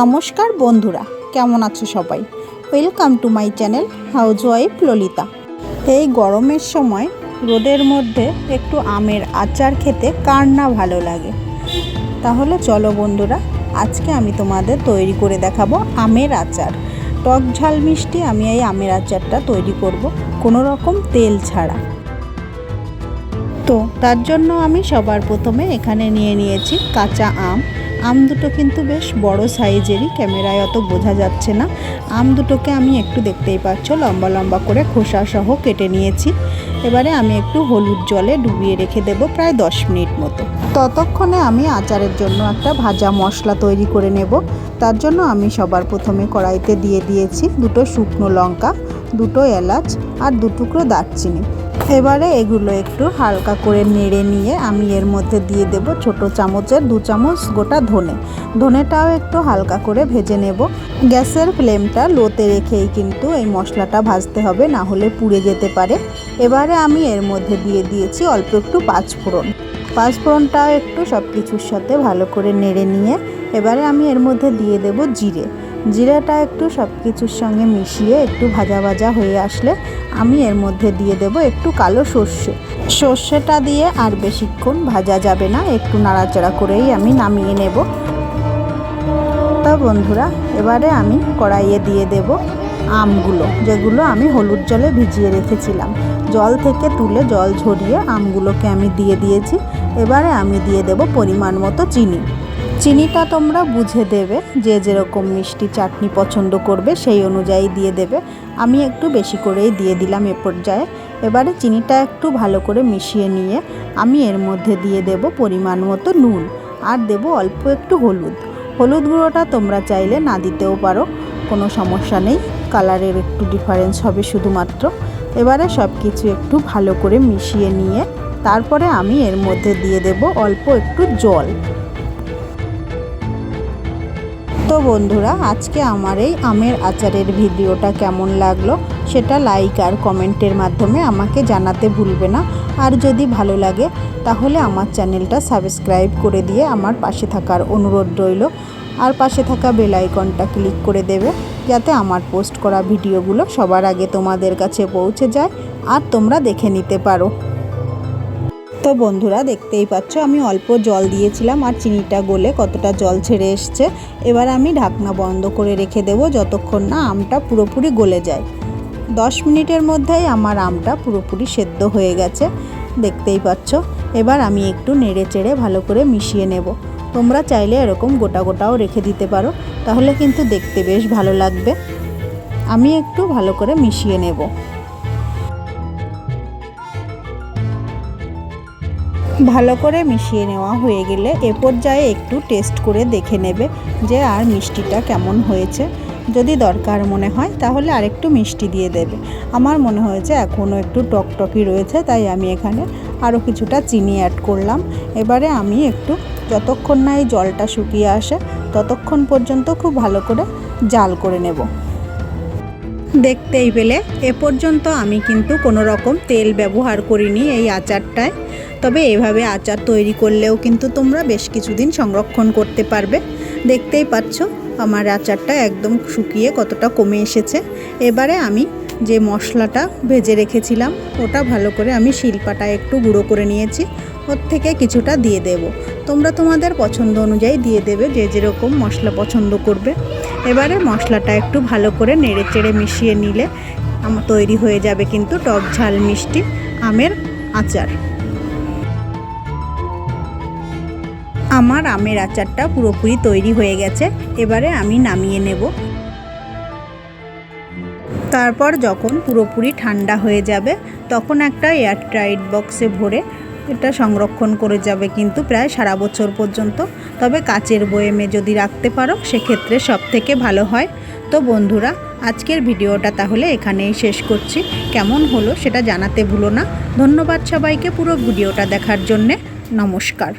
নমস্কার বন্ধুরা, কেমন আছো সবাই? Welcome to my channel house wife Lalita এই গরমের সময় রোদের মধ্যে একটু আমের আচার খেতে কার না ভালো লাগে? তাহলে চলো বন্ধুরা, আজকে আমি তোমাদের তৈরি করে দেখাবো আমের আচার। টক ঝাল মিষ্টি আমি এই আমের আচারটা তৈরি করব, কোনো রকম তেল ছাড়া। তো, তার জন্য আমি সবার প্রথমে এখানে নিয়ে নিয়েছি কাঁচা আম। আম দুটো কিন্তু বেশ বড় সাইজেরই, ক্যামেরায় অত বোঝা যাচ্ছে না। আম দুটোকে আমি একটু দেখতেই পাচ্ছ, লম্বা লম্বা করে খোসা সহ কেটে নিয়েছি। এবারে আমি একটু হলুদ জলে ডুবিয়ে রেখে দেব প্রায় দশ মিনিট মতো। ততক্ষণে আমি আচারের জন্য একটা ভাজা মশলা তৈরি করে নেব। তার জন্য আমি সবার প্রথমে কড়াইতে দিয়ে দিয়েছি দুটো শুকনো লঙ্কা, দুটো এলাচ আর দুটুকরো দারচিনি। এবারে এগুলো একটু হালকা করে নেড়ে নিয়ে আমি এর মধ্যে দিয়ে দেব ছোট চামচের দু চামচ গোটা ধনে। ধনেটাও একটু হালকা করে ভেজে নেব। গ্যাসের ফ্লেমটা লোতে রেখেই কিন্তু এই মশলাটা ভাজতে হবে, না হলে পুড়ে যেতে পারে। এবারে আমি এর মধ্যে দিয়ে দিয়েছি অল্প একটু পাঁচফোড়ন। পাঁচফোড়নটাও একটু সব কিছুর সাথে ভালো করে নেড়ে নিয়ে এবারে আমি এর মধ্যে দিয়ে দেব জিরে। জিরাটা একটু সব কিছুর সঙ্গে মিশিয়ে একটু ভাজা ভাজা হয়ে আসলে আমি এর মধ্যে দিয়ে দেব একটু কালো সর্ষে। সর্ষেটা দিয়ে আর বেশিক্ষণ ভাজা যাবে না, একটু নাড়াচাড়া করেই আমি নামিয়ে নেব। তা বন্ধুরা, এবারে আমি কড়াইয়ে দিয়ে দেব আমগুলো, যেগুলো আমি হলুদ জলে ভিজিয়ে রেখেছিলাম। জল থেকে তুলে জল ঝরিয়ে আমগুলোকে আমি দিয়ে দিয়েছি। এবারে আমি দিয়ে দেব পরিমাণ মতো চিনি। চিনিটা তোমরা বুঝে দেবে যে যেরকম মিষ্টি চাটনি পছন্দ করবে সেই অনুযায়ী দিয়ে দেবে। আমি একটু বেশি করেই দিয়ে দিলাম এ পর্যায়ে। এবারে চিনিটা একটু ভালো করে মিশিয়ে নিয়ে আমি এর মধ্যে দিয়ে দেব পরিমাণ মতো নুন। আর দেব অল্প একটু হলুদ। হলুদ গুঁড়োটা তোমরা চাইলে না দিতেও পারো, কোনো সমস্যা নেই। কালারের একটু ডিফারেন্স হবে শুধুমাত্র। এবারে সব কিছু একটু ভালো করে মিশিয়ে নিয়ে তারপরে আমি এর মধ্যে দিয়ে দেব অল্প একটু জল। তো বন্ধুরা, আজকে আমার এই আমের আচারের ভিডিওটা কেমন লাগল সেটা লাইক আর কমেন্টের মাধ্যমে আমাকে জানাতে ভুলবে না। আর যদি ভালো লাগে, তাহলে আমার চ্যানেলটা সাবস্ক্রাইব করে দিয়ে আমার পাশে থাকার অনুরোধ রইল। আর পাশে থাকা বেল আইকনটা ক্লিক করে দেবে, যাতে আমার পোস্ট করা ভিডিওগুলো সবার আগে তোমাদের কাছে পৌঁছে যায় আর তোমরা দেখে নিতে পারো। তো বন্ধুরা দেখতেই পাচ্ছ, আমি অল্প জল দিয়েছিলাম আর চিনিটা গলে কতটা জল ছেড়ে এসছে। এবার আমি ঢাকনা বন্ধ করে রেখে দেবো যতক্ষণ না আমটা পুরোপুরি গলে যায়। দশ মিনিটের মধ্যেই আমার আমটা পুরোপুরি সেদ্ধ হয়ে গেছে, দেখতেই পাচ্ছ। এবার আমি একটু নেড়ে চেড়ে ভালো করে মিশিয়ে নেব। তোমরা চাইলে এরকম গোটা গোটাও রেখে দিতে পারো, তাহলে কিন্তু দেখতে বেশ ভালো লাগবে। আমি একটু ভালো করে মিশিয়ে নেব। ভালো করে মিশিয়ে নেওয়া হয়ে গেলে এ পর্যায়ে একটু টেস্ট করে দেখে নেবে যে আর মিষ্টিটা কেমন হয়েছে। যদি দরকার মনে হয় তাহলে আরেকটু মিষ্টি দিয়ে দেবে। আমার মনে হয়েছে এখনও একটু টকটকি রয়েছে, তাই আমি এখানে আরও কিছুটা চিনি অ্যাড করলাম। এবারে আমি একটু যতক্ষণ না এই জলটা শুকিয়ে আসে ততক্ষণ পর্যন্ত খুব ভালো করে জাল করে নেব। দেখতেই পেলে এ পর্যন্ত আমি কিন্তু কোনো রকম তেল ব্যবহার করিনি এই আচারটায়। তবে এভাবে আচার তৈরি করলেও কিন্তু তোমরা বেশ কিছুদিন সংরক্ষণ করতে পারবে। দেখতেই পাচ্ছ, আমার আচারটা একদম শুকিয়ে কতটা কমে এসেছে। এবারে আমি যে মশলাটা ভেজে রেখেছিলাম, ওটা ভালো করে আমি শিলপাটা একটু গুঁড়ো করে নিয়েছি। ওর থেকে কিছুটা দিয়ে দেব। তোমরা তোমাদের পছন্দ অনুযায়ী দিয়ে দেবে, যে যেরকম মশলা পছন্দ করবে। এবারে মশলাটা একটু ভালো করে নেড়ে চেড়ে মিশিয়ে নিলে, আমার তৈরি হয়ে যাবে কিন্তু টক ঝাল মিষ্টি আমের আচার। আমার আমের আচারটা পুরোপুরি তৈরি হয়ে গেছে, এবারে আমি নামিয়ে নেব। তারপর যখন পুরোপুরি ঠান্ডা হয়ে যাবে, তখন একটা এয়ারটাইট বক্সে ভরে এটা সংরক্ষণ করে যাবে কিন্তু প্রায় সারা বছর পর্যন্ত। তবে কাচের বয়েমে যদি রাখতে পারো, সেক্ষেত্রে সব থেকে ভালো হয়। তো বন্ধুরা, আজকের ভিডিওটা তাহলে এখানেই শেষ করছি। কেমন হলো সেটা জানাতে ভুলো না। ধন্যবাদ সবাইকে পুরো ভিডিওটা দেখার জন্যে। নমস্কার।